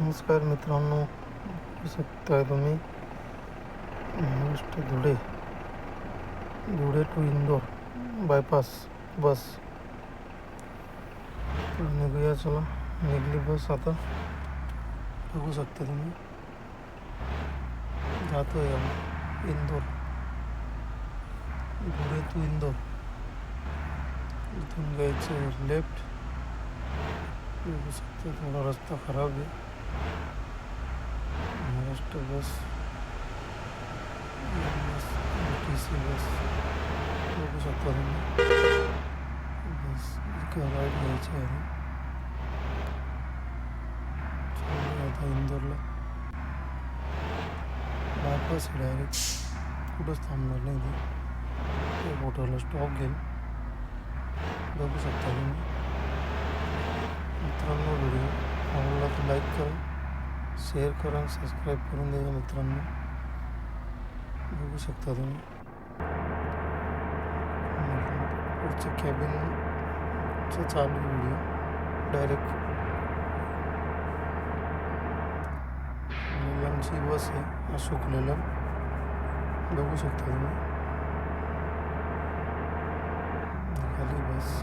नमस्कार मित्रांनो बघू शकताय तुम्ही? Maharashtra Dhule. Dhule to Indore bypass bus निघूया चला. निघली बस आता. बघू शकता तुम्ही. जातोय आम्ही. इंदोर. धुळे टू इंदोर. इथून घ्यायचं लेफ्ट बघू शकता थोडा रस्ता खराब आहे. Maharashtra bus bus TC bus బోగు సత్వరంగా బస్ ఇంకా రైడ్ చేయాలి ఇందూరులో బైపాస్ డైరెక్ట్ ఫోటోస్ తమ్ముళ్ళు ఇది ఫోటోలో స్టాక్ గేమ్ డబ్బు చెప్తాను మిత్రంలో వీడియో आवडला तर लाईक करा शेअर करा आणि सबस्क्राईब करून द्या मित्रांनो बघू शकता तुम्ही पुढचं कॅबिनचं चालू व्हिडिओ डायरेक्ट लेलमची बस आहे अशोक लेलन बघू शकता तुम्ही खाली बस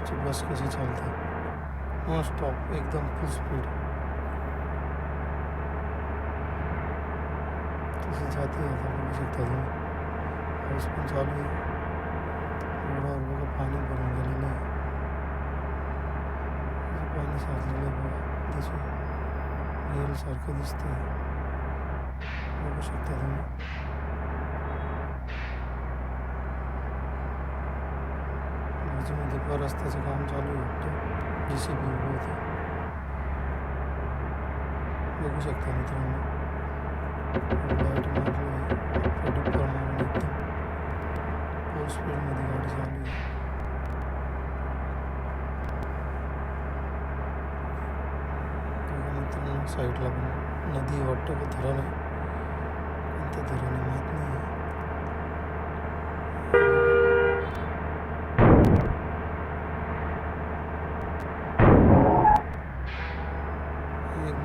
माहिती आहे महाराष्ट्र बस कशी चालते नो स्टॉप एकदम फुल स्पीड तसं जाते आता बघू शकता तुम्ही पाऊस पण चालू आहे रोडावर बघा पाणी भरून गेलेलं आहे असं पाणी साचलेलं आहे बघा दिसून रेलसारखं दिसतंय बघू शकता तुम्ही بیچ میں دیکھا راستے سے کام چالو ہو تو جی بھی ہوئے تھے بگو سکتا مطلب لائٹ مارنے فوٹو پر مارنے ایک اور اسپیڈ میں دی گاڑی چالو ہے సైట్లో నది ఒట్టుకు ధరలే అంత ధరని మాత్రమే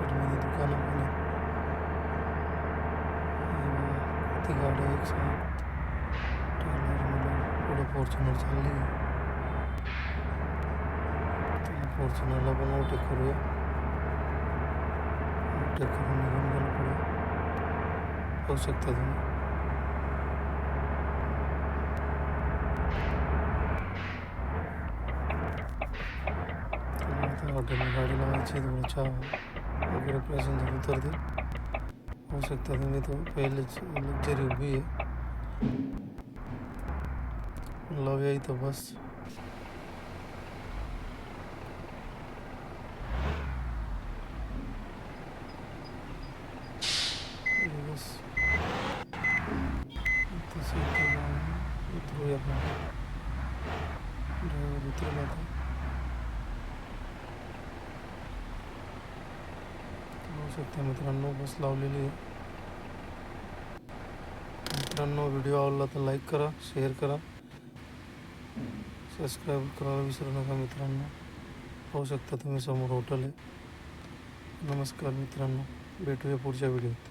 शकतं साईडमध्ये दुकानं पण आहेत हे बघा, किती गाड्या एक साथ ट्रेलरमध्ये पुढं फॉर्च्युनर चालली आहे त्या फॉर्च्युनरला पण ओव्हरटेक करूया ओव्हरटेक करून निघून गेलो पुढे पाहू शकता तुम्ही तर आता हॉटेलला गाडी लावायची थोडं चहा అక్కడ ఆపరేషన్ జరుగుతుంది అవసరం మీతో ఫెయిల్ జరిగి లవ్ అయితే బస్ Драйвер, драйвер, драйвер. शकता मित्रांनो बस लावलेली आहे. मित्रांनो व्हिडिओ आवडला तर लाईक करा शेअर करा. सबस्क्राईब करायला विसरू नका मित्रांनो. पाहू शकता तुम्ही समोर हॉटेल आहे. नमस्कार मित्रांनो. भेटूया पुढच्या व्हिडिओत